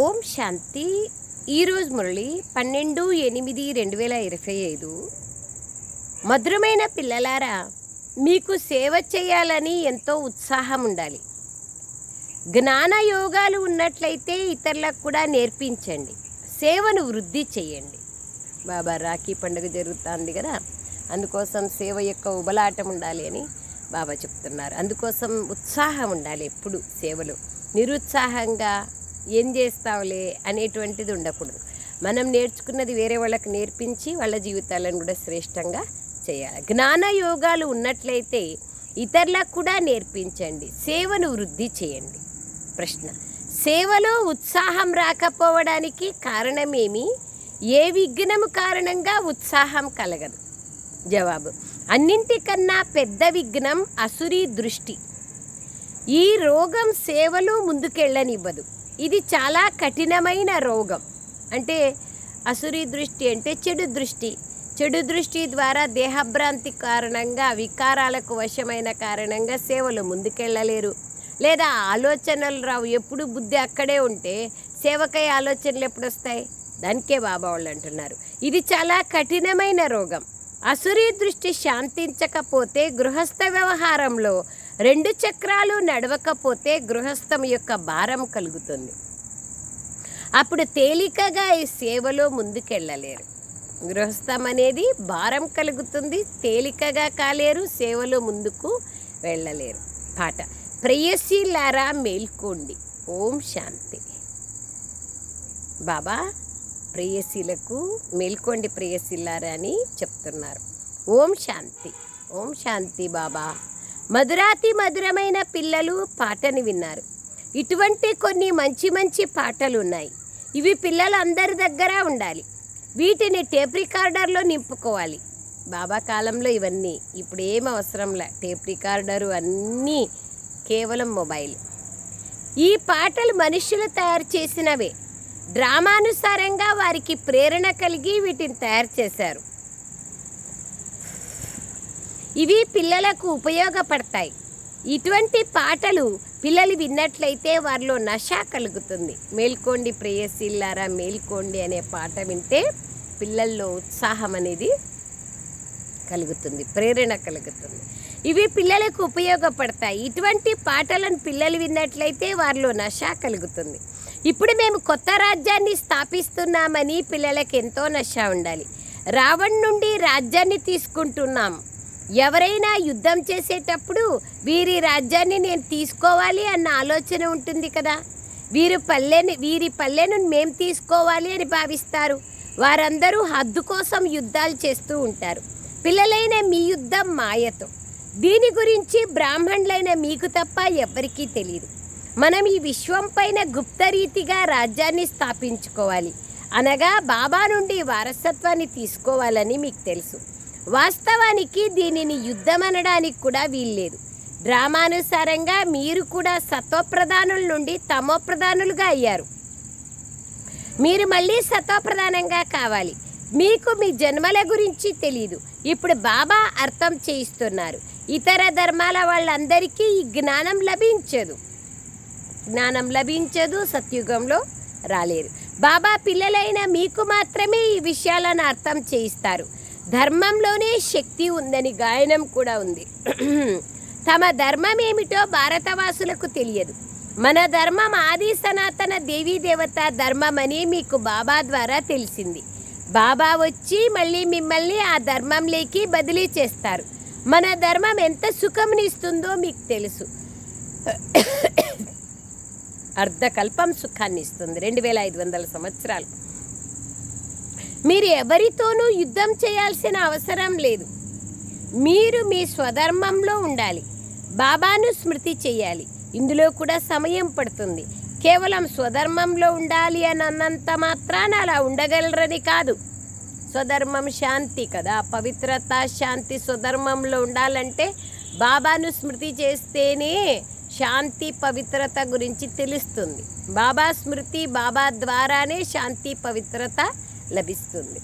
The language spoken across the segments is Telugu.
ఓం శాంతి. ఈరోజు మురళి పన్నెండు ఎనిమిది రెండు వేల ఇరవై ఐదు. మధురమైన పిల్లలారా మీకు సేవ చేయాలని ఎంతో ఉత్సాహం ఉండాలి. జ్ఞాన యోగాలు ఉన్నట్లయితే ఇతరులకు కూడా నేర్పించండి. సేవను వృద్ధి చేయండి. బాబా రాఖీ పండుగ జరుగుతుంది కదా అందుకోసం సేవ యొక్క ఉబలాటం ఉండాలి అని బాబా చెప్తున్నారు. అందుకోసం ఉత్సాహం ఉండాలి ఎప్పుడు సేవలో. నిరుత్సాహంగా ఏం చేస్తావులే అనేటువంటిది ఉండకూడదు. మనం నేర్చుకున్నది వేరే వాళ్ళకి నేర్పించి వాళ్ళ జీవితాలను కూడా శ్రేష్టంగా చేయాలి. జ్ఞాన యోగాలు ఉన్నట్లయితే ఇతరులకు కూడా నేర్పించండి. సేవను వృద్ధి చేయండి. ప్రశ్న. సేవలో ఉత్సాహం రాకపోవడానికి కారణమేమి? ఏ విఘ్నము కారణంగా ఉత్సాహం కలగదు? జవాబు. అన్నింటికన్నా పెద్ద విఘ్నం అసురీ దృష్టి. ఈ రోగం సేవలో ముందుకెళ్ళనివ్వదు. ఇది చాలా కఠినమైన రోగం. అంటే అసురి దృష్టి అంటే చెడు దృష్టి. చెడు దృష్టి ద్వారా దేహభ్రాంతి కారణంగా వికారాలకు వశమైన కారణంగా సేవలు ముందుకెళ్ళలేరు. లేదా ఆలోచనలు రావు. ఎప్పుడు బుద్ధి అక్కడే ఉంటే సేవకై ఆలోచనలు ఎప్పుడు వస్తాయి? దానికే బాబా వాళ్ళు అంటున్నారు. ఇది చాలా కఠినమైన రోగం. అసురీ దృష్టి శాంతించకపోతే గృహస్థ వ్యవహారంలో రెండు చక్రాలు నడవకపోతే గృహస్థం యొక్క భారం కలుగుతుంది. అప్పుడు తేలికగా ఈ సేవలో ముందుకెళ్ళలేరు. గృహస్థం అనేది భారం కలుగుతుంది తేలికగా కాలేరు సేవలో ముందుకు వెళ్ళలేరు. పాట. ప్రేయసీలారా మేల్కోండి. ఓం శాంతి. బాబా ప్రేయసీలకు మేల్కోండి ప్రేయసీలారా అని చెప్తున్నారు. ఓం శాంతి. ఓం శాంతి బాబా. మధురాతి మధురమైన పిల్లలు పాటని విన్నారు. ఇటువంటి కొన్ని మంచి మంచి పాటలు ఉన్నాయి ఇవి పిల్లలందరి దగ్గర ఉండాలి. వీటిని టేప్ రికార్డర్లో నింపుకోవాలి. బాబా కాలంలో ఇవన్నీ ఇప్పుడు ఏం అవసరంలే. టేప్ రికార్డరు అన్నీ కేవలం మొబైల్. ఈ పాటలు మనుషులు తయారు చేసినవే. డ్రామానుసారంగా వారికి ప్రేరణ కలిగి వీటిని తయారు చేశారు. ఇవి పిల్లలకు ఉపయోగపడతాయి. ఇటువంటి పాటలు పిల్లలు విన్నట్లయితే వారిలో నష కలుగుతుంది. మేల్కోండి ప్రేయసిల్లారా మేల్కోండి అనే పాట వింటే పిల్లల్లో ఉత్సాహం అనేది కలుగుతుంది ప్రేరణ కలుగుతుంది. ఇవి పిల్లలకు ఉపయోగపడతాయి. ఇటువంటి పాటలను పిల్లలు విన్నట్లయితే వారిలో నష కలుగుతుంది. ఇప్పుడు మేము కొత్త రాజ్యాన్ని స్థాపిస్తున్నామని పిల్లలకు ఎంతో నష ఉండాలి. రావణ్ నుండి రాజ్యాన్ని తీసుకుంటున్నాం. ఎవరైనా యుద్ధం చేసేటప్పుడు వీరి రాజ్యాన్ని నేను తీసుకోవాలి అన్న ఆలోచన ఉంటుంది కదా. వీరు పల్లెని వీరి పల్లెను మేం తీసుకోవాలి అని భావిస్తారు. వారందరూ హద్దు కోసం యుద్ధాలు చేస్తూ ఉంటారు. పిల్లలైన మీ యుద్ధం మాయతో. దీని గురించి బ్రాహ్మణులైన మీకు తప్ప ఎవ్వరికీ తెలియదు మనం ఈ విశ్వం పైన గుప్తరీతిగా రాజ్యాన్ని స్థాపించుకోవాలి. అనగా బాబా నుండి వారసత్వాన్ని తీసుకోవాలని మీకు తెలుసు. వాస్తవానికి దీనిని యుద్ధం అనడానికి కూడా వీల్లేదు. డ్రామానుసారంగా మీరు కూడా సత్వప్రధానుల నుండి తమోప్రధానులుగా అయ్యారు. మీరు మళ్ళీ సత్వప్రధానంగా కావాలి. మీకు మీ జన్మల గురించి తెలియదు ఇప్పుడు బాబా అర్థం చేయిస్తున్నారు. ఇతర ధర్మాల వాళ్ళందరికీ ఈ జ్ఞానం లభించదు. జ్ఞానం లభించదు సత్యుగంలో రాలేరు. బాబా పిల్లలైన మీకు మాత్రమే ఈ విషయాలను అర్థం చేయిస్తారు. ధర్మంలోనే శక్తి ఉందని గాయనం కూడా ఉంది. తమ ధర్మం ఏమిటో భారతవాసులకు తెలియదు. మన ధర్మం ఆది సనాతన దేవీ దేవత ధర్మం అని మీకు బాబా ద్వారా తెలిసింది. బాబా వచ్చి మళ్ళీ మిమ్మల్ని ఆ ధర్మంలోకి బదిలీ చేస్తారు. మన ధర్మం ఎంత సుఖంనిస్తుందో మీకు తెలుసు. అర్ధకల్పం సుఖాన్ని ఇస్తుంది. రెండు వేల ఐదు వందల సంవత్సరాలు. మీరు ఎవరితోనూ యుద్ధం చేయాల్సిన అవసరం లేదు. మీరు మీ స్వధర్మంలో ఉండాలి. బాబాను స్మృతి చేయాలి. ఇందులో కూడా సమయం పడుతుంది. కేవలం స్వధర్మంలో ఉండాలి అని అన్నంత మాత్రాన అలా ఉండగలరని కాదు. స్వధర్మం శాంతి కదా. పవిత్రత శాంతి స్వధర్మంలో ఉండాలంటే బాబాను స్మృతి చేస్తేనే శాంతి పవిత్రత గురించి తెలుస్తుంది. బాబా స్మృతి బాబా ద్వారానే శాంతి పవిత్రత లభిస్తుంది.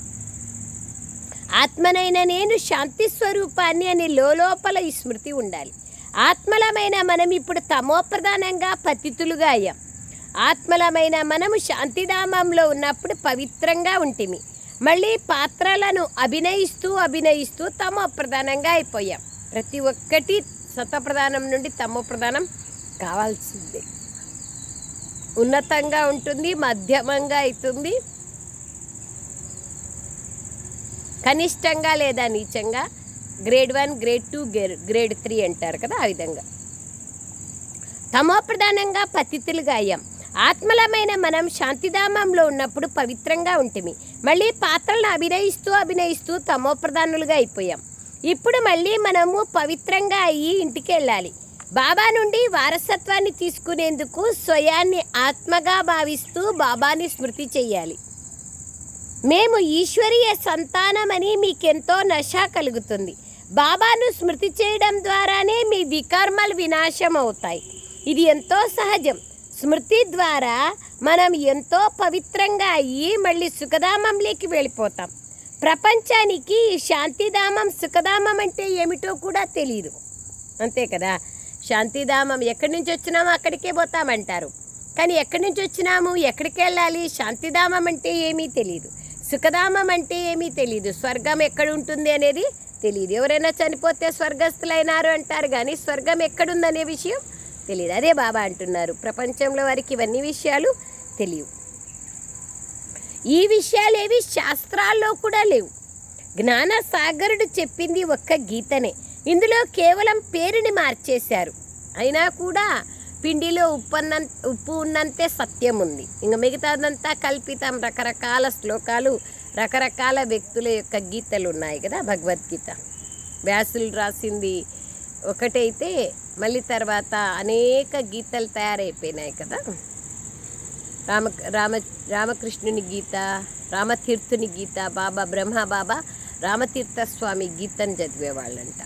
ఆత్మనైన నేను శాంతి స్వరూపాన్ని అని లోపల ఈ స్మృతి ఉండాలి. ఆత్మలమైన మనం ఇప్పుడు తమోప్రధానంగా పతితులుగా అయ్యాం. ఆత్మలమైన మనము శాంతిధామంలో ఉన్నప్పుడు పవిత్రంగా ఉంటిమి. మళ్ళీ పాత్రలను అభినయిస్తూ అభినయిస్తూ తమోప్రధానంగా అయిపోయాం. ప్రతి ఒక్కటి సతప్రధానం నుండి తమో ప్రధానం కావాల్సిందే. ఉన్నతంగా ఉంటుంది మధ్యమంగా అవుతుంది. కనిష్టంగా లేదా నీచంగా grade one grade two grade three అంటారు కదా ఆ విధంగా. తమో ప్రధానంగా పతితులుగా అయ్యాం ఆత్మలమైన మనం శాంతిధామంలో ఉన్నప్పుడు పవిత్రంగా ఉంటుంది మళ్ళీ పాత్రలను అభినయిస్తూ అభినయిస్తూ తమో ప్రధానులుగా అయిపోయాం. ఇప్పుడు మళ్ళీ మనము పవిత్రంగా అయ్యి ఇంటికి వెళ్ళాలి. బాబా నుండి వారసత్వాన్ని తీసుకునేందుకు స్వయాన్ని ఆత్మగా భావిస్తూ బాబాని స్మృతి చేయాలి మేము ఈశ్వరీయ సంతానమని మీకెంతో నశ కలుగుతుంది. బాబాను స్మృతి చేయడం ద్వారానే మీ వికర్మలు వినాశం అవుతాయి ఇది ఎంతో సహజం. స్మృతి ద్వారా మనం ఎంతో పవిత్రంగా అయ్యి మళ్ళీ సుఖధామంలోకి వెళ్ళిపోతాం. ప్రపంచానికి ఈ శాంతిధామం సుఖధామం అంటే ఏమిటో కూడా తెలియదు అంతే కదా? శాంతిధామం ఎక్కడి నుంచి వచ్చినామో అక్కడికే పోతామంటారు. కానీ ఎక్కడి నుంచి వచ్చినాము? ఎక్కడికి వెళ్ళాలి? శాంతిధామం అంటే ఏమీ తెలియదు సుఖధామం అంటే ఏమీ తెలియదు స్వర్గం ఎక్కడ ఉంటుంది అనేది తెలియదు ఎవరైనా చనిపోతే స్వర్గస్థులైనారు అంటారు కానీ స్వర్గం ఎక్కడుందనే విషయం తెలియదు అదే బాబా అంటున్నారు. ప్రపంచంలో వారికి ఇవన్నీ విషయాలు తెలియవు. ఈ విషయాలు ఏవి శాస్త్రాల్లో కూడా లేవు. జ్ఞాన సాగరుడు చెప్పింది ఒక్క గీతనే. ఇందులో కేవలం పేరుని మార్చేశారు. అయినా కూడా పిండిలో ఉప్పు ఉప్పు ఉన్నంతే సత్యం ఉంది ఇంకా మిగతాదంతా కల్పితం రకరకాల శ్లోకాలు రకరకాల వ్యక్తుల యొక్క గీతలు ఉన్నాయి కదా భగవద్గీత. వ్యాసులు రాసింది ఒకటైతే మళ్ళీ తర్వాత అనేక గీతలు తయారైపోయినాయి కదా. రామ రామ రామకృష్ణుని గీత రామతీర్థుని గీత బాబా బ్రహ్మ బాబా రామతీర్థ స్వామి గీతను చదివేవాళ్ళంట.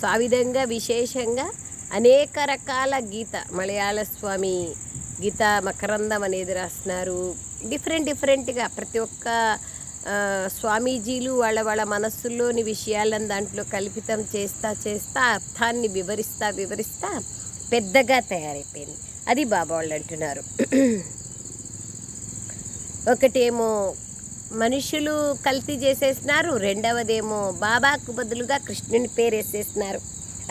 సో ఆ విధంగా విశేషంగా అనేక రకాల గీత మలయాళ స్వామి గీత మకరందం అనేది రాస్తున్నారు. డిఫరెంట్ డిఫరెంట్గా ప్రతి ఒక్క స్వామీజీలు వాళ్ళ వాళ్ళ మనస్సుల్లోని విషయాలను దాంట్లో కల్పితం చేస్తా చేస్తా అర్థాన్ని వివరిస్తా వివరిస్తా పెద్దగా తయారైపోయింది. అది బాబా వాళ్ళు అంటున్నారు. ఒకటేమో మనుషులు కల్తీ చేసేసినారు రెండవదేమో బాబాకు బదులుగా కృష్ణుని పేరు వేసేసినారు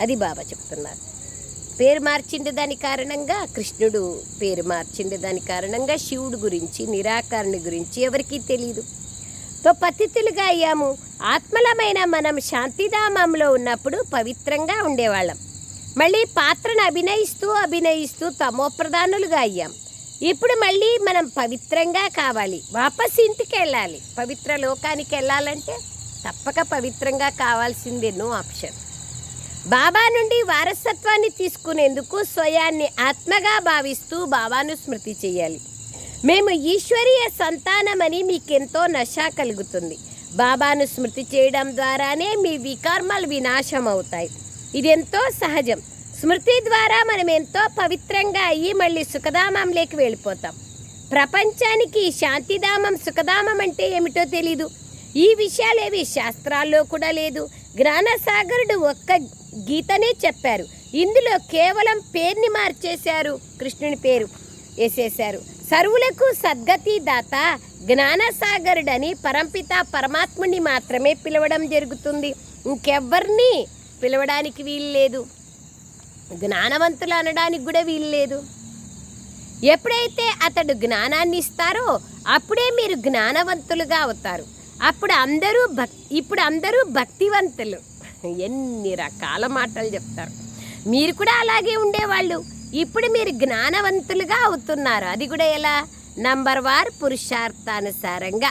అది బాబా చెప్తున్నారు. పేరు మార్చిండు దాని కారణంగా కృష్ణుడు పేరు మార్చిండు దాని కారణంగా శివుడు గురించి నిరాకరణ గురించి ఎవరికీ తెలియదు తో పతితులుగా అయ్యాము. ఆత్మలమైన మనం శాంతిధామంలో ఉన్నప్పుడు పవిత్రంగా ఉండేవాళ్ళం. మళ్ళీ పాత్రను అభినయిస్తూ అభినయిస్తూ తమో ప్రధానులుగా అయ్యాం. ఇప్పుడు మళ్ళీ మనం పవిత్రంగా కావాలి. వాపస్ ఇంటికి వెళ్ళాలి. పవిత్ర లోకానికి వెళ్ళాలంటే తప్పక పవిత్రంగా కావాల్సిందే ఆప్షన్. బాబా నుండి వారసత్వాన్ని తీసుకునేందుకు స్వయాన్ని ఆత్మగా భావిస్తూ బాబాను స్మృతి చేయాలి. మేము ఈశ్వరీయ సంతానమని మీకెంతో నష కలుగుతుంది. బాబాను స్మృతి చేయడం ద్వారానే మీ వికర్మలు వినాశం అవుతాయి ఇది ఎంతో సహజం. స్మృతి ద్వారా మనం ఎంతో పవిత్రంగా అయ్యి మళ్ళీ సుఖధామంలోకి వెళ్ళిపోతాం. ప్రపంచానికి శాంతిధామం సుఖధామం అంటే ఏమిటో తెలీదు. ఈ విషయాలేవి శాస్త్రాల్లో కూడా లేదు. జ్ఞానసాగరుడు ఒక్క గీతనే చెప్పారు. ఇందులో కేవలం పేరుని మార్చేశారు కృష్ణుని పేరు వేసేశారు. సర్వులకు సద్గతి దాత జ్ఞానసాగరుడని పరంపిత పరమాత్ముని మాత్రమే పిలవడం జరుగుతుంది. ఇంకెవ్వరిని పిలవడానికి వీలు లేదు జ్ఞానవంతులు అనడానికి కూడా వీలు లేదు ఎప్పుడైతే అతడు జ్ఞానాన్ని ఇస్తారో అప్పుడే మీరు జ్ఞానవంతులుగా అవుతారు. అప్పుడు అందరూ భక్ ఇప్పుడు అందరూ భక్తివంతులు. ఎన్ని రకాల మాటలు చెప్తారు. మీరు కూడా అలాగే ఉండేవాళ్ళు. ఇప్పుడు మీరు జ్ఞానవంతులుగా అవుతున్నారు. అది కూడా ఎలా? నంబర్ వార్ పురుషార్థానుసారంగా.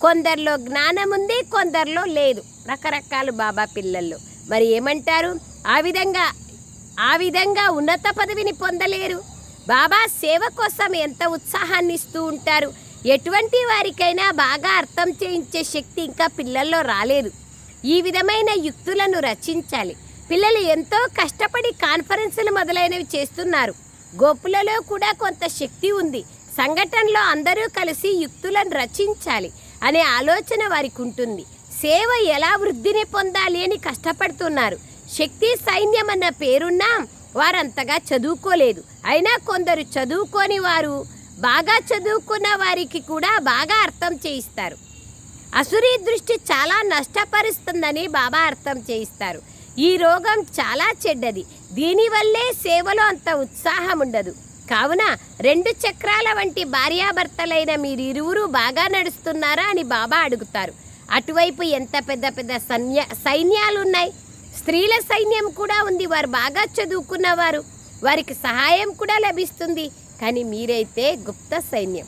కొందరిలో జ్ఞానం ఉంది కొందరిలో లేదు. రకరకాల బాబా పిల్లల్లో మరి ఏమంటారు? ఆ విధంగా ఆ విధంగా ఉన్నత పదవిని పొందలేరు. బాబా సేవ కోసం ఎంత ఉత్సాహాన్ని ఇస్తూ ఉంటారు. ఎటువంటి వారికైనా బాగా అర్థం చేయించే శక్తి ఇంకా పిల్లల్లో రాలేదు. ఈ విధమైన యుక్తులను రచించాలి. పిల్లలు ఎంతో కష్టపడి కాన్ఫరెన్సులు మొదలైనవి చేస్తున్నారు. గోపులలో కూడా కొంత శక్తి ఉంది. సంఘటనలో అందరూ కలిసి యుక్తులను రచించాలి అనే ఆలోచన వారికి ఉంటుంది. సేవ ఎలా వృద్ధిని పొందాలి అని కష్టపడుతున్నారు. శక్తి సైన్యం అన్న పేరున్నా వారంతగా చదువుకోలేదు. అయినా కొందరు చదువుకొని వారు బాగా చదువుకున్న వారికి కూడా బాగా అర్థం చేయిస్తారు. అసురీ దృష్టి చాలా నష్టపరుస్తుందని బాబా అర్థం చేయిస్తారు. ఈ రోగం చాలా చెడ్డది. దీనివల్లే సేవలో అంత ఉత్సాహం ఉండదు. కావున రెండు చక్రాల వంటి భార్యాభర్తలైన మీరిరువురు బాగా నడుస్తున్నారా అని బాబా అడుగుతారు. అటువైపు ఎంత పెద్ద పెద్ద సైన్య సైన్యాలున్నాయి? స్త్రీల సైన్యం కూడా ఉంది. వారు బాగా చదువుకున్నవారు. వారికి సహాయం కూడా లభిస్తుంది. కానీ మీరైతే గుప్త సైన్యం.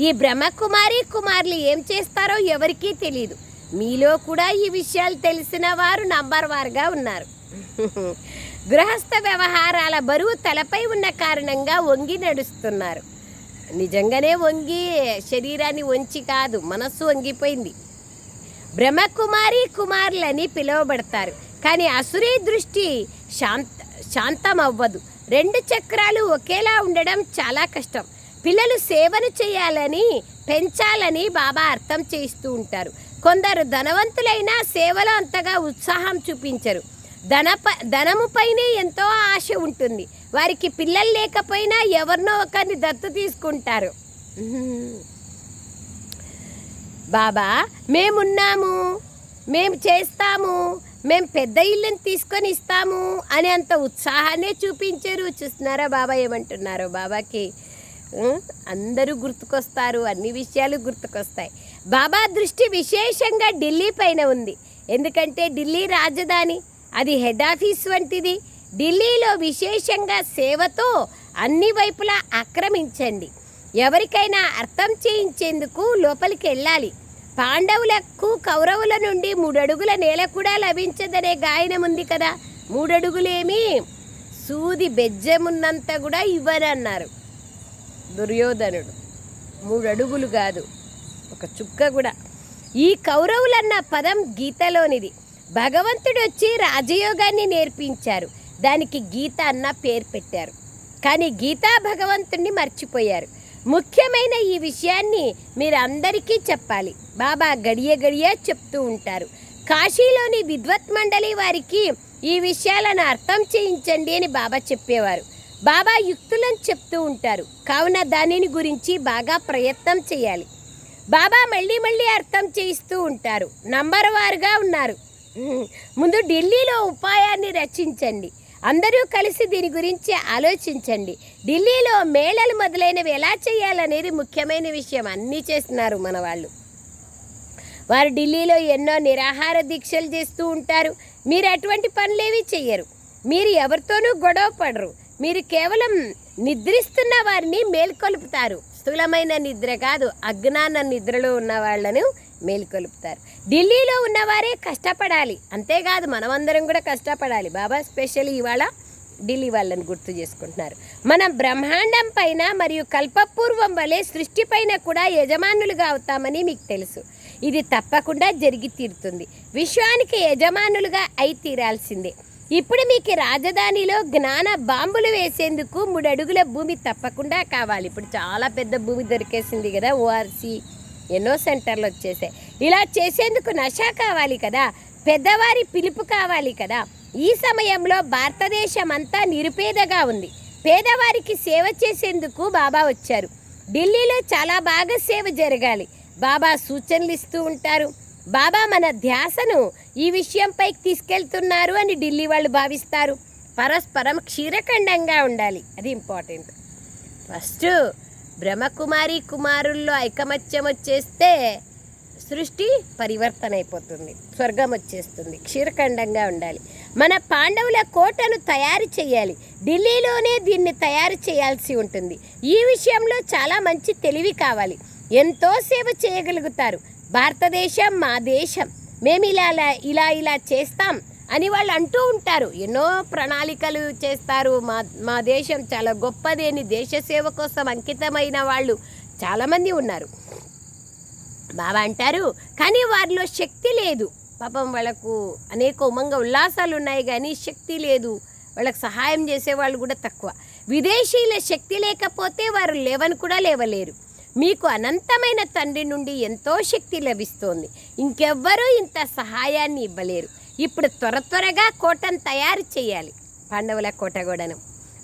ఈ బ్రహ్మకుమారి కుమారులు ఏం చేస్తారో ఎవరికీ తెలియదు మీలో కూడా ఈ విషయాలు తెలిసిన వారు నంబర్ వారుగా ఉన్నారు. గృహస్థ వ్యవహారాల బరువు తలపై ఉన్న కారణంగా వంగి నడుస్తున్నారు. నిజంగానే వంగి శరీరాన్ని వంచి కాదు మనస్సు వంగిపోయింది. బ్రహ్మకుమారి కుమారులని పిలువబడతారు. కానీ అసురీ దృష్టి శాంత శాంతం అవ్వదు రెండు చక్రాలు ఒకేలా ఉండడం చాలా కష్టం. పిల్లలు సేవను చేయాలని పెంచాలని బాబా అర్థం చేస్తూ ఉంటారు. కొందరు ధనవంతులైన సేవలో అంతగా ఉత్సాహం చూపించరు. ధనప ధనముపైనే ఎంతో ఆశ ఉంటుంది. వారికి పిల్లలు లేకపోయినా ఎవరినో ఒకరిని దత్తు తీసుకుంటారు. బాబా మేమున్నాము మేము చేస్తాము మేము పెద్ద ఇల్లుని తీసుకొని ఇస్తాము అని అంత ఉత్సాహాన్ని చూపించారు. చూస్తున్నారా బాబా ఏమంటున్నారు బాబాకి? అందరూ గుర్తుకొస్తారు అన్ని విషయాలు గుర్తుకొస్తాయి. బాబా దృష్టి విశేషంగా ఢిల్లీ పైన ఉంది. ఎందుకంటే ఢిల్లీ రాజధాని అది హెడ్ ఆఫీస్ వంటిది. ఢిల్లీలో విశేషంగా సేవతో అన్ని వైపులా ఆక్రమించండి. ఎవరికైనా అర్థం చేయించేందుకు లోపలికి వెళ్ళాలి. పాండవులకు కౌరవుల నుండి మూడడుగుల నేల కూడా లభించదనే గాయనం ఉంది కదా. మూడడుగులేమి? సూది బెజ్జమున్నంత కూడా ఇవ్వనన్నారు. దుర్యోధనుడు. మూడు అడుగులు కాదు ఒక చుక్క కూడా. ఈ కౌరవులన్న పదం గీతలోనిది. భగవంతుడు వచ్చి రాజయోగాన్ని నేర్పించారు. దానికి గీత అన్న పేరు పెట్టారు. కానీ గీతా భగవంతుణ్ణి మర్చిపోయారు. ముఖ్యమైన ఈ విషయాన్ని మీరు అందరికీ చెప్పాలి. బాబా గడియ గడియ చెప్తూ ఉంటారు. కాశీలోని విద్వత్ మండలి వారికి ఈ విషయాలను అర్థం చేయించండి అని బాబా చెప్పేవారు. బాబా యుక్తులను చెప్తూ ఉంటారు. కావున దానిని గురించి బాగా ప్రయత్నం చేయాలి. బాబా మళ్ళీ మళ్ళీ అర్థం చేయిస్తూ ఉంటారు. నంబర్ వారుగా ఉన్నారు. ముందు ఢిల్లీలో ఉపాయాన్ని రచించండి. అందరూ కలిసి దీని గురించి ఆలోచించండి. ఢిల్లీలో మేళలు మొదలైనవి ఎలా చేయాలనేది ముఖ్యమైన విషయం. అన్నీ చేస్తున్నారు మన వాళ్ళు. వారు ఢిల్లీలో ఎన్నో నిరాహార దీక్షలు చేస్తూ ఉంటారు. మీరు అటువంటి పనులేవి చెయ్యరు. మీరు ఎవరితోనూ గొడవ పడరు. మీరు కేవలం నిద్రిస్తున్న వారిని మేల్కొలుపుతారు. స్థూలమైన నిద్ర కాదు అజ్ఞాన నిద్రలో ఉన్న వాళ్ళను మేల్కొలుపుతారు. ఢిల్లీలో ఉన్నవారే కష్టపడాలి. అంతేకాదు మనమందరం కూడా కష్టపడాలి. బాబా స్పెషల్ ఇవాళ ఢిల్లీ వాళ్ళని గుర్తు చేసుకుంటున్నారు. మనం బ్రహ్మాండం పైన మరియు కల్పపూర్వం వలె సృష్టి పైన కూడా యజమానులుగా అవుతామని మీకు తెలుసు. ఇది తప్పకుండా జరిగి తీరుతుంది. విశ్వానికి యజమానులుగా అయి తీరాల్సిందే. ఇప్పుడు మీకు రాజధానిలో జ్ఞాన బాంబులు వేసేందుకు మూడు అడుగుల భూమి తప్పకుండా కావాలి. ఇప్పుడు చాలా పెద్ద భూమి దొరికేసింది కదా ఓఆర్సి ఎన్నో సెంటర్లు వచ్చేసాయి. ఇలా చేసేందుకు నష కావాలి కదా పెద్దవారి పిలుపు కావాలి కదా. ఈ సమయంలో భారతదేశం అంతా నిరుపేదగా ఉంది. పేదవారికి సేవ చేసేందుకు బాబా వచ్చారు. ఢిల్లీలో చాలా బాగా సేవ జరగాలి. బాబా సూచనలు ఇస్తూ ఉంటారు. బాబా మన ధ్యాసను ఈ విషయంపైకి తీసుకెళ్తున్నారు అని ఢిల్లీ వాళ్ళు భావిస్తారు. పరస్పరం క్షీరఖండంగా ఉండాలి. అది ఇంపార్టెంట్. ఫస్ట్ బ్రహ్మకుమారి కుమారుల్లో ఐకమత్యం వచ్చేస్తే సృష్టి పరివర్తన అయిపోతుంది. స్వర్గం వచ్చేస్తుంది. క్షీరఖండంగా ఉండాలి. మన పాండవుల కోటను తయారు చేయాలి. ఢిల్లీలోనే దీన్ని తయారు చేయాల్సి ఉంటుంది. ఈ విషయంలో చాలా మంచి తెలివి కావాలి. ఎంతో సేవ చేయగలుగుతారు. భారతదేశం మా దేశం. మేము ఇలా ఇలా- ఇలా ఇలా చేస్తాం అని వాళ్ళు అంటూ ఉంటారు. ఎన్నో ప్రణాళికలు చేస్తారు. మా మా దేశం చాలా గొప్పది అని దేశ సేవ కోసం అంకితమైన వాళ్ళు చాలామంది ఉన్నారు. బాబా అంటారు కానీ వారిలో శక్తి లేదు. పాపం వాళ్ళకు అనేక ఉమంగ ఉల్లాసాలు ఉన్నాయి కానీ శక్తి లేదు. వాళ్ళకి సహాయం చేసే వాళ్ళు కూడా తక్కువ. విదేశీయుల శక్తి లేకపోతే వారు లేవని కూడా లేవలేరు. మీకు అనంతమైన తండ్రి నుండి ఎంతో శక్తి లభిస్తోంది. ఇంకెవ్వరూ ఇంత సహాయాన్ని ఇవ్వలేరు. ఇప్పుడు త్వర త్వరగా కోటను తయారు చేయాలి. పాండవుల కోటగోడను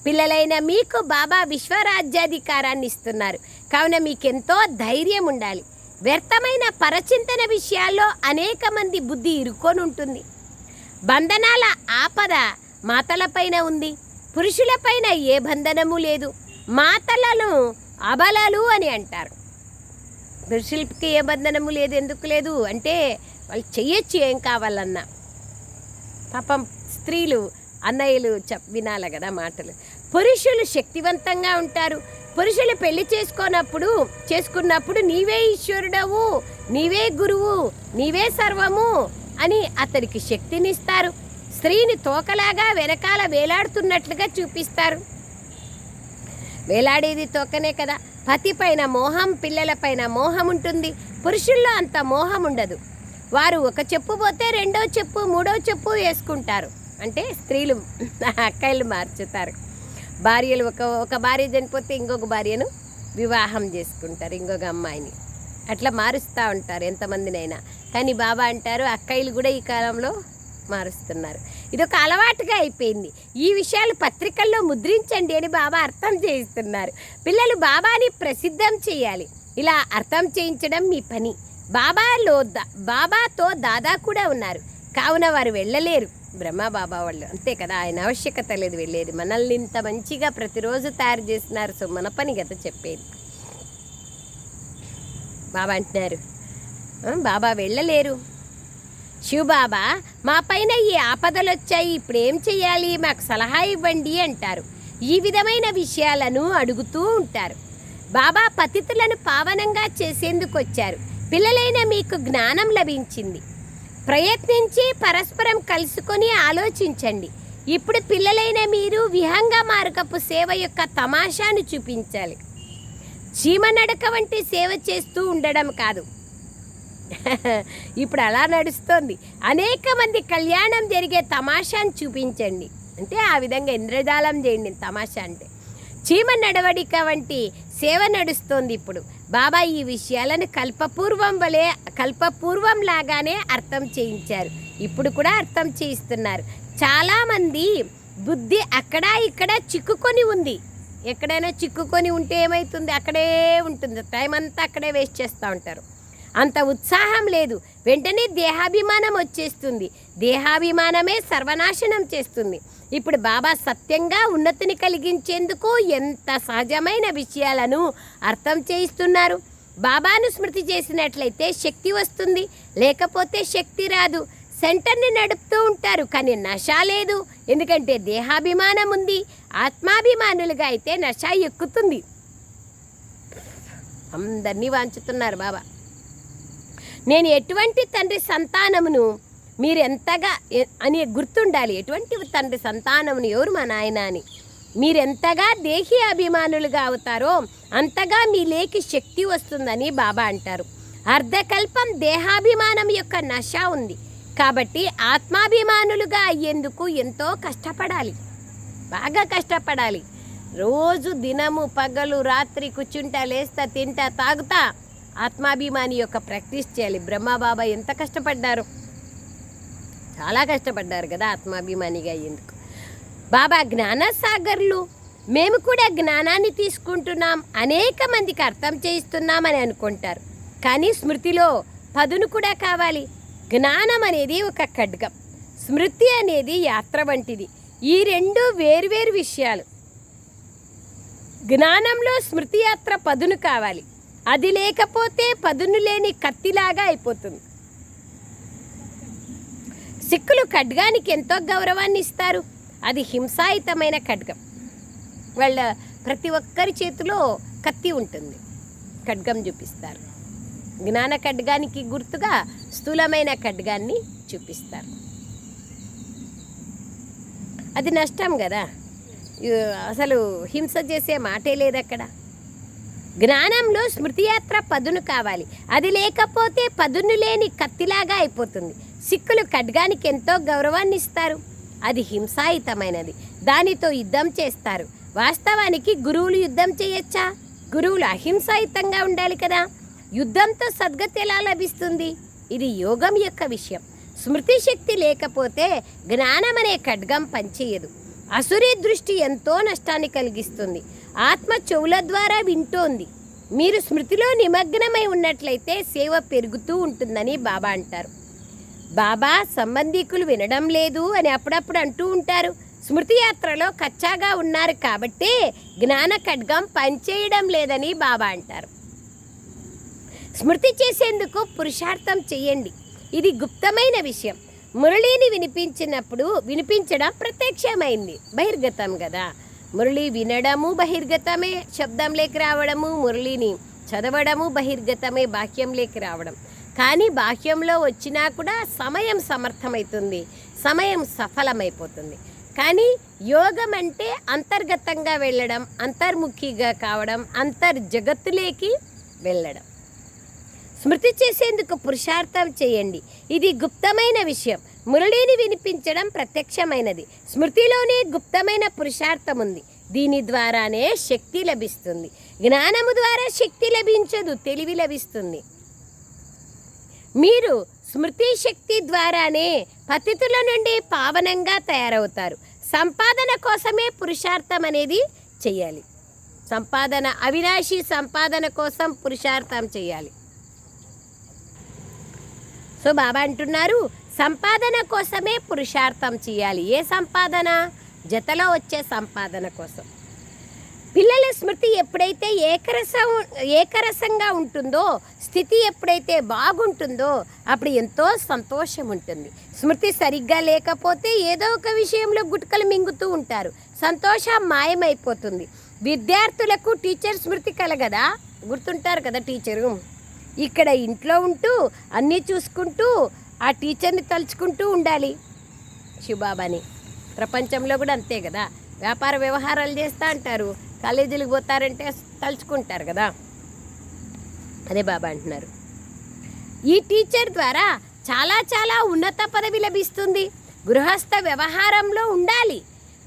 పిల్లలైన మీకు బాబా విశ్వరాజ్యాధికారాన్ని ఇస్తున్నారు. కావున మీకెంతో ధైర్యం ఉండాలి. వ్యర్థమైన పరచింతన విషయాల్లో అనేక మంది బుద్ధి ఇరుక్కొని ఉంటుంది బంధనాల ఆపద మాతలపైన ఉంది. పురుషులపైన ఏ బంధనము లేదు. మాతలను అబలాలు అని అంటారు. పురుషులకి ఏ బంధనము లేదు ఎందుకు లేదు అంటే వాళ్ళు చెయ్యొచ్చు ఏం కావాలన్నా. పాపం స్త్రీలు అన్నయ్యలు చెప్ వినాలి కదా మాటలు. పురుషులు శక్తివంతంగా ఉంటారు. పురుషులు పెళ్ళి చేసుకున్నప్పుడు చేసుకున్నప్పుడు నీవే ఈశ్వరుడవు నీవే గురువు నీవే సర్వము అని అతనికి శక్తినిస్తారు. స్త్రీని తోకలాగా వెనకాల వేలాడుతున్నట్లుగా చూపిస్తారు. వేలాడేది తోకనే కదా. పతి పైన మోహం పిల్లల పైన మోహం ఉంటుంది. పురుషుల్లో అంత మోహం ఉండదు. వారు ఒక చెప్పు పోతే రెండో చెప్పు మూడో చెప్పు వేసుకుంటారు. అంటే స్త్రీలు అక్కలు మార్చుతారు. భార్యలు ఒక ఒక భార్య చనిపోతే ఇంకొక భార్యను వివాహం చేసుకుంటారు ఇంకొక అమ్మాయిని. అట్లా మారుస్తూ ఉంటారు ఎంతమందినైనా. కానీ బాబా అంటారు అక్కయ్యలు కూడా ఈ కాలంలో మారుస్తున్నారు. ఇదొక అలవాటుగా అయిపోయింది. ఈ విషయాలు పత్రికల్లో ముద్రించండి అని బాబా అర్థం చేయిస్తున్నారు. పిల్లలు బాబాని ప్రసిద్ధం చేయాలి. ఇలా అర్థం చేయించడం మీ పని. బాబాలో దా బాబాతో దాదా కూడా ఉన్నారు. కావున వారు వెళ్ళలేరు. బ్రహ్మ బాబా వాళ్ళు అంతే కదా ఆయన ఆవశ్యకత లేదు వెళ్ళేది. మనల్ని ఇంత మంచిగా ప్రతిరోజు తయారు చేస్తున్నారు. సో మన పని కదా చెప్పేది. బాబా అంటున్నారు. బాబా వెళ్ళలేరు. శివబాబా మా పైన ఈ ఆపదలు వచ్చాయి ఇప్పుడు ఏం చెయ్యాలి? మాకు సలహా ఇవ్వండి అంటారు. ఈ విధమైన విషయాలను అడుగుతూ ఉంటారు. బాబా పతితులను పావనంగా చేసేందుకు వచ్చారు పిల్లలైన మీకు జ్ఞానం లభించింది. ప్రయత్నించి పరస్పరం కలుసుకొని ఆలోచించండి. ఇప్పుడు పిల్లలైన మీరు విహంగ మార్గపు సేవ యొక్క తమాషాను చూపించాలి. చీమనడక వంటి సేవ చేస్తూ ఉండడం కాదు. ఇప్పుడు అలా నడుస్తోంది. అనేక మంది కళ్యాణం జరిగే తమాషాను చూపించండి. అంటే ఆ విధంగా ఇంద్రజాలం చేయండి తమాషా అంటే. చీమ నడవడిక వంటి సేవ నడుస్తోంది ఇప్పుడు. బాబా ఈ విషయాలను కల్పపూర్వం వలె కల్పపూర్వం లాగానే అర్థం చేయించారు. ఇప్పుడు కూడా అర్థం చేయిస్తున్నారు. చాలామంది బుద్ధి అక్కడ ఇక్కడ చిక్కుకొని ఉంది. ఎక్కడైనా చిక్కుకొని ఉంటే ఏమవుతుంది అక్కడే ఉంటుంది. టైం అంతా అక్కడే వేస్ట్ చేస్తూ ఉంటారు. అంత ఉత్సాహం లేదు. వెంటనే దేహాభిమానం వచ్చేస్తుంది. దేహాభిమానమే సర్వనాశనం చేస్తుంది. ఇప్పుడు బాబా సత్యంగా ఉన్నతిని కలిగించేందుకు ఎంత సహజమైన విషయాలను అర్థం చేయిస్తున్నారు. బాబాను స్మృతి చేసినట్లయితే శక్తి వస్తుంది. లేకపోతే శక్తి రాదు. సెంటర్ని నడుపుతూ ఉంటారు కానీ నష లేదు. ఎందుకంటే దేహాభిమానం ఉంది. ఆత్మాభిమానులుగా అయితే నష ఎక్కుతుంది. అందరినీ వాంచుతున్నారు బాబా. నేను ఎటువంటి తండ్రి సంతానమును మీరు ఎంతగా అని గుర్తుండాలి. ఎటువంటి తండ్రి సంతానమును ఎవరు మా నాయన అని. మీరెంతగా దేశీయ అభిమానులుగా అవుతారో అంతగా మీ లేకి శక్తి వస్తుందని బాబా అంటారు. అర్ధకల్పం దేహాభిమానం యొక్క నశ ఉంది. కాబట్టి ఆత్మాభిమానులుగా అయ్యేందుకు ఎంతో కష్టపడాలి. బాగా కష్టపడాలి. రోజు దినము పగలు రాత్రి కూర్చుంటా లేస్తా తింటా తాగుతా. ఆత్మాభిమాని యొక్క ప్రాక్టీస్ చేయాలి. బ్రహ్మబాబా ఎంత కష్టపడ్డారు? చాలా కష్టపడ్డారు కదా ఆత్మాభిమానిగా అయ్యేందుకు బాబా జ్ఞానసాగర్లు మేము కూడా జ్ఞానాన్ని తీసుకుంటున్నాం అనేక మందికి అర్థం చేయిస్తున్నామని అనుకుంటారు. కానీ స్మృతిలో పదును కూడా కావాలి. జ్ఞానం అనేది ఒక ఖడ్గం. స్మృతి అనేది యాత్ర వంటిది. ఈ రెండు వేర్వేరు విషయాలు. జ్ఞానంలో స్మృతి యాత్ర పదును కావాలి. అది లేకపోతే పదును లేని కత్తిలాగా అయిపోతుంది. సిక్కులు ఖడ్గానికి ఎంతో గౌరవాన్ని ఇస్తారు. అది హింసాయుతమైన ఖడ్గం. వాళ్ళ ప్రతి ఒక్కరి చేతిలో కత్తి ఉంటుంది. ఖడ్గం చూపిస్తారు. జ్ఞాన ఖడ్గానికి గుర్తుగా స్థూలమైన ఖడ్గాన్ని చూపిస్తారు. అది నష్టం కదా. అసలు హింస చేసే మాటే లేదు అక్కడ జ్ఞానంలో స్మృతియాత్ర పదును కావాలి. అది లేకపోతే పదును లేని కత్తిలాగా అయిపోతుంది. సిక్కులు ఖడ్గానికి ఎంతో గౌరవాన్ని ఇస్తారు అది హింసాయుతమైనది. దానితో యుద్ధం చేస్తారు. వాస్తవానికి గురువులు యుద్ధం చేయొచ్చా? గురువులు అహింసాయుతంగా ఉండాలి కదా? యుద్ధంతో సద్గతి ఎలా లభిస్తుంది? ఇది యోగం యొక్క విషయం. స్మృతి శక్తి లేకపోతే జ్ఞానం అనే ఖడ్గం పనిచేయదు. అసురీ దృష్టి ఎంతో నష్టాన్ని కలిగిస్తుంది. ఆత్మ చెవుల ద్వారా వింటోంది. మీరు స్మృతిలో నిమగ్నమై ఉన్నట్లయితే సేవ పెరుగుతూ ఉంటుందని బాబా అంటారు. బాబా సంబంధికులు వినడం లేదు అని అప్పుడప్పుడు అంటూ ఉంటారు. స్మృతి యాత్రలో కచ్చాగా ఉన్నారు కాబట్టే జ్ఞాన ఖడ్గం పనిచేయడం లేదని బాబా అంటారు. స్మృతి చేసేందుకు పురుషార్థం చేయండి. ఇది గుప్తమైన విషయం. మురళిని వినిపించినప్పుడు వినిపించడం ప్రత్యక్షమైంది. బహిర్గతం కదా మురళి వినడము బహిర్గతమే శబ్దం లేక రావడము మురళిని చదవడము బహిర్గతమే బాహ్యం లేక రావడం. కానీ బాహ్యంలో వచ్చినా కూడా సమయం సమర్థమవుతుంది సమయం సఫలమైపోతుంది. కానీ యోగం అంటే అంతర్గతంగా వెళ్ళడం అంతర్ముఖిగా కావడం అంతర్ జగత్తులేకి వెళ్ళడం. స్మృతి చేసేందుకు పురుషార్థం చేయండి. ఇది గుప్తమైన విషయం. మురళిని వినిపించడం ప్రత్యక్షమైనది. స్మృతిలోనే గుప్తమైన పురుషార్థం ఉంది దీని ద్వారానే శక్తి లభిస్తుంది. జ్ఞానము ద్వారా శక్తి లభించదు తెలివి లభిస్తుంది. మీరు స్మృతి శక్తి ద్వారానే పతితుల నుండి పావనంగా తయారవుతారు. సంపాదన కోసమే పురుషార్థం అనేది చేయాలి. సంపాదన అవినాశి సంపాదన కోసం పురుషార్థం చేయాలి. సో బాబా అంటున్నారు సంపాదన కోసమే పురుషార్థం చేయాలి. ఏ సంపాదన? జతలో వచ్చే సంపాదన కోసం. పిల్లల స్మృతి ఎప్పుడైతే ఏకరసం ఏకరసంగా ఉంటుందో స్థితి ఎప్పుడైతే బాగుంటుందో అప్పుడు ఎంతో సంతోషం ఉంటుంది. స్మృతి సరిగ్గా లేకపోతే ఏదో ఒక విషయంలో గుట్కలు మింగుతూ ఉంటారు. సంతోషం మాయమైపోతుంది. విద్యార్థులకు టీచర్ స్మృతి కలగదా? గుర్తుంటారు కదా టీచరు? ఇక్కడ ఇంట్లో ఉంటూ అన్నీ చూసుకుంటూ ఆ టీచర్ని తలుచుకుంటూ ఉండాలి. శివబాబాని. ప్రపంచంలో కూడా అంతే కదా. వ్యాపార వ్యవహారాలు చేస్తూ అంటారు. కాలేజీలకు పోతారంటే తలుచుకుంటారు కదా. అదే బాబా అంటున్నారు. ఈ టీచర్ ద్వారా చాలా చాలా ఉన్నత పదవి లభిస్తుంది. గృహస్థ వ్యవహారంలో ఉండాలి.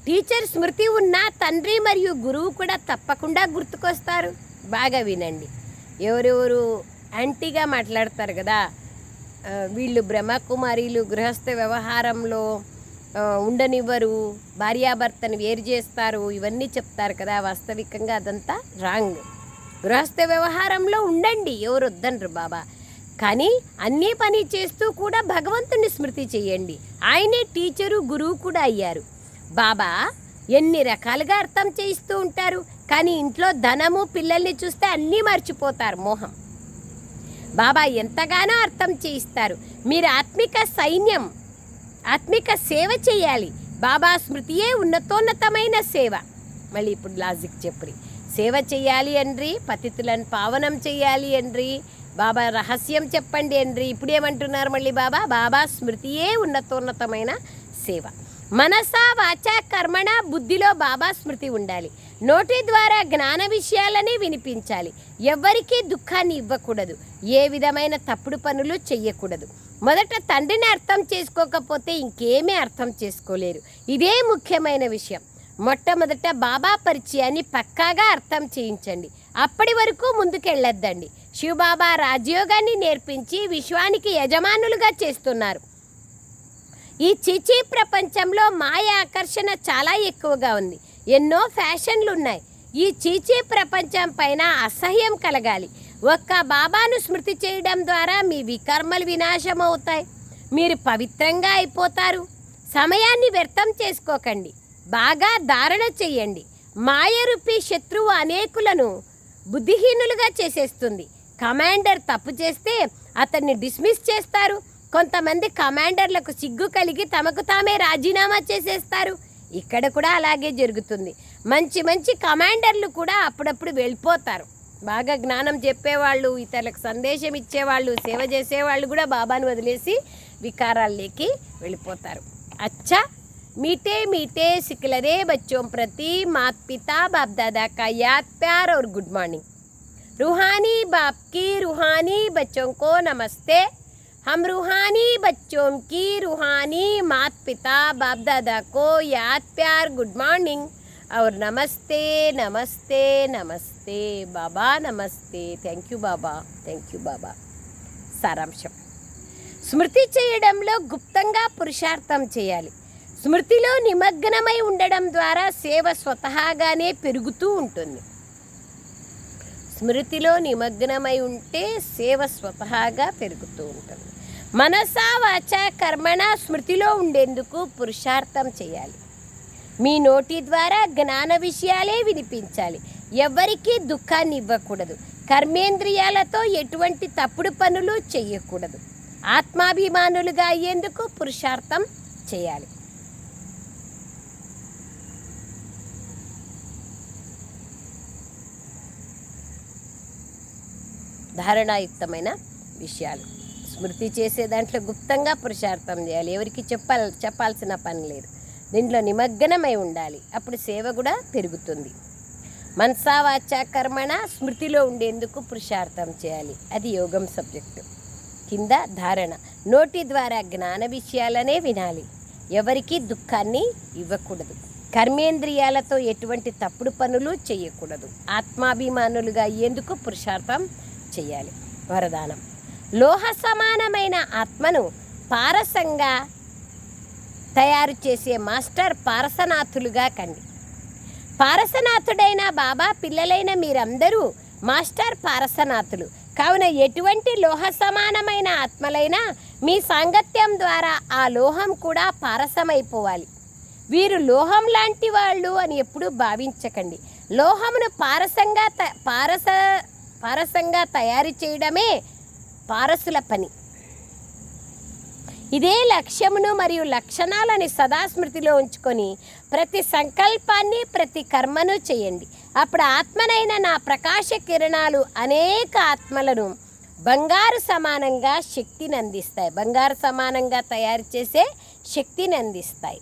టీచర్ స్మృతి ఉన్న తండ్రి మరియు గురువు కూడా తప్పకుండా గుర్తుకొస్తారు. బాగా వినండి. ఎవరెవరు యాంటీగా మాట్లాడతారు కదా. వీళ్ళు బ్రహ్మకుమారీలు గృహస్థ వ్యవహారంలో ఉండనివ్వరు భార్యాభర్తను వేరు చేస్తారు ఇవన్నీ చెప్తారు కదా. వాస్తవికంగా అదంతా రాంగ్. గృహస్థ వ్యవహారంలో ఉండండి ఎవరు వద్దనరు బాబా. కానీ అన్నీ పని చేస్తూ కూడా భగవంతుని స్మృతి చేయండి. ఆయనే టీచరు గురువు కూడా అయ్యారు. బాబా ఎన్ని రకాలుగా అర్థం చేయిస్తూ ఉంటారు. కానీ ఇంట్లో ధనము పిల్లల్ని చూస్తే అన్నీ మర్చిపోతారు మోహం. బాబా ఎంతగానో అర్థం చేయిస్తారు. మీరు ఆత్మిక సైన్యం ఆత్మిక సేవ చేయాలి. బాబా స్మృతియే ఉన్నతోన్నతమైన సేవ. మళ్ళీ ఇప్పుడు లాజిక్ చెప్పురి. సేవ చేయాలి అండ్రి పతితులను పావనం చేయాలి అండ్రి బాబా రహస్యం చెప్పండి అండ్రి ఇప్పుడు ఏమంటున్నారు మళ్ళీ బాబా? బాబా స్మృతియే ఉన్నతోన్నతమైన సేవ. మనసా వాచ కర్మణ బుద్ధిలో బాబా స్మృతి ఉండాలి. నోటి ద్వారా జ్ఞాన విషయాలని వినిపించాలి. ఎవ్వరికీ దుఃఖాన్ని ఇవ్వకూడదు. ఏ విధమైన తప్పుడు పనులు చెయ్యకూడదు. మొదట తండ్రిని అర్థం చేసుకోకపోతే ఇంకేమీ అర్థం చేసుకోలేరు. ఇదే ముఖ్యమైన విషయం. మొట్టమొదట బాబా పరిచయాన్ని పక్కాగా అర్థం చేయించండి. అప్పటి వరకు ముందుకెళ్ళొద్దండి. శివబాబా రాజయోగాన్ని నేర్పించి విశ్వానికి యజమానులుగా చేస్తున్నారు. ఈ చిచి ప్రపంచంలో మాయ ఆకర్షణ చాలా ఎక్కువగా ఉంది. ఎన్నో ఫ్యాషన్లు ఉన్నాయి ఈ చీచీ ప్రపంచం పైన అసహ్యం కలగాలి. ఒక్క బాబాను స్మృతి చేయడం ద్వారా మీ వికర్మలు వినాశం అవుతాయి మీరు పవిత్రంగా అయిపోతారు. సమయాన్ని వ్యర్థం చేసుకోకండి. బాగా ధారణ చేయండి. మాయరూపి శత్రువు అనేకులను బుద్ధిహీనులుగా చేసేస్తుంది. కమాండర్ తప్పు చేస్తే అతన్ని డిస్మిస్ చేస్తారు. కొంతమంది కమాండర్లకు సిగ్గు కలిగి తమకు తామే రాజీనామా చేసేస్తారు. ఇక్కడ కూడా అలాగే జరుగుతుంది మంచి మంచి కమాండర్లు కూడా అప్పుడప్పుడు వెళ్ళిపోతారు బాగా జ్ఞానం చెప్పేవాళ్ళు ఇతరులకు సందేశం ఇచ్చేవాళ్ళు సేవ చేసేవాళ్ళు కూడా బాబాను వదిలేసి వికారాల్లోకి వెళ్ళిపోతారు అచ్చా मीठे मीठे सिकलरे बच्चों प्रति माता पिता बाप दादा का याद प्यार और गुड मॉर्निंग रूहानी बाप की रूहानी बच्चों को नमस्ते हम रूहानी बच्चों की रूहानी माता पिता बाप दादा को याद प्यार गुड मॉर्निंग और नमस्ते नमस्ते नमस्ते बाबा नमस्ते thank you Baba thank you बाबा సారాంశం స్మృతి చేయడంలో గుప్తంగా పురుషార్థం చేయాలి స్మృతిలో నిమగ్నమై ఉండడం ద్వారా సేవ స్వతహాగానే పెరుగుతూ ఉంటుంది స్మృతిలో నిమగ్నమై ఉంటే సేవ స్వతహాగా పెరుగుతూ ఉంటుంది మనసా వాచ కర్మణ స్మృతిలో ఉండేందుకు పురుషార్థం చేయాలి. మీ నోటి ద్వారా జ్ఞాన విషయాలే వినిపించాలి. ఎవరికీ దుఃఖాన్ని ఇవ్వకూడదు. కర్మేంద్రియాలతో ఎటువంటి తప్పుడు పనులు చేయకూడదు ఆత్మాభిమానులుగా అయ్యేందుకు పురుషార్థం చేయాలి. ధారణాయుక్తమైన విషయాలు. స్మృతి చేసే దాంట్లో గుప్తంగా పురుషార్థం చేయాలి. ఎవరికి చెప్పాలి చెప్పాల్సిన పని లేదు. దీంట్లో నిమగ్నమై ఉండాలి. అప్పుడు సేవ కూడా పెరుగుతుంది. మనసావాచ కర్మణ స్మృతిలో ఉండేందుకు పురుషార్థం చేయాలి. అది యోగం సబ్జెక్టు. కింద ధారణ. నోటి ద్వారా జ్ఞాన విషయాలనే వినాలి. ఎవరికి దుఃఖాన్ని ఇవ్వకూడదు. కర్మేంద్రియాలతో ఎటువంటి తప్పుడు పనులు చేయకూడదు ఆత్మాభిమానులుగా అయ్యేందుకు పురుషార్థం చేయాలి. వరదానం. లోహ సమానమైన ఆత్మను పారసంగా తయారు చేసే మాస్టర్ పారసనాథులుగా కండి. పారసనాథుడైన బాబా పిల్లలైన మీరందరూ మాస్టర్ పారసనాథులు. కావున ఎటువంటి లోహ సమానమైన ఆత్మలైనా మీ సాంగత్యం ద్వారా ఆ లోహం కూడా పారసమైపోవాలి. వీరు లోహం లాంటి వాళ్ళు అని ఎప్పుడూ భావించకండి. లోహమును పారసంగా త పారస పారసంగా తయారు చేయడమే పారసుల పని. ఇదే లక్ష్యమును మరియు లక్షణాలని సదాస్మృతిలో ఉంచుకొని ప్రతి సంకల్పాన్ని ప్రతి కర్మను చేయండి. అప్పుడు ఆత్మనైన నా ప్రకాశ కిరణాలు అనేక ఆత్మలను బంగారు సమానంగా శక్తిని అందిస్తాయి. బంగారు సమానంగా తయారు చేసే శక్తిని అందిస్తాయి.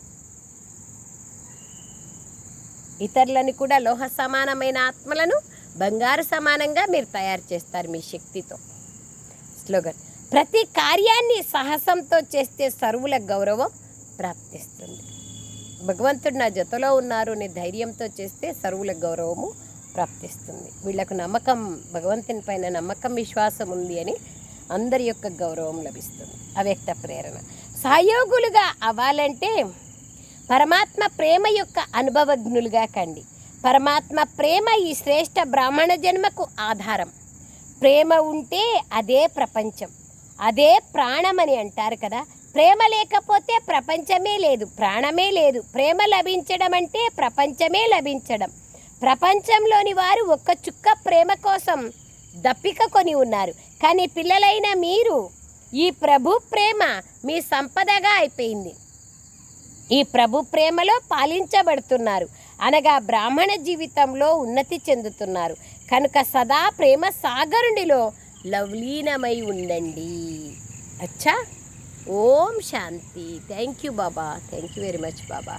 ఇతరులను కూడా లోహ సమానమైన ఆత్మలను బంగారు సమానంగా మీరు తయారు చేస్తారు మీ శక్తితో. స్లోగన్. ప్రతి కార్యాన్ని సాహసంతో చేస్తే సర్వుల గౌరవం ప్రాప్తిస్తుంది. భగవంతుడు నా జతలో ఉన్నారు అనే ధైర్యంతో చేస్తే సర్వుల గౌరవము ప్రాప్తిస్తుంది. వీళ్ళకు నమ్మకం భగవంతుని పైన నమ్మకం విశ్వాసం ఉంది అని అందరి యొక్క గౌరవం లభిస్తుంది. అవ్యక్త ప్రేరణ. సహయోగులుగా అవ్వాలంటే పరమాత్మ ప్రేమ యొక్క అనుభవజ్ఞులుగా కండి. పరమాత్మ ప్రేమ ఈ శ్రేష్ఠ బ్రాహ్మణ జన్మకు ఆధారం. ప్రేమ ఉంటే అదే ప్రపంచం. అదే ప్రాణమని అంటారు కదా. ప్రేమ లేకపోతే ప్రపంచమే లేదు ప్రాణమే లేదు. ప్రేమ లభించడం అంటే ప్రపంచమే లభించడం. ప్రపంచంలోని వారు ఒక్క చుక్క ప్రేమ కోసం దప్పిక కొని ఉన్నారు. కానీ పిల్లలైన మీరు ఈ ప్రభు ప్రేమ మీ సంపదగా అయిపోయింది. ఈ ప్రభు ప్రేమలో పాలించబడుతున్నారు. అనగా బ్రాహ్మణ జీవితంలో ఉన్నతి చెందుతున్నారు. కనుక సదా ప్రేమ సాగరునిలో లవ్లీనమై ఉండండి. అచ్చా? ఓం శాంతి. Thank you Baba. Thank you very much Baba.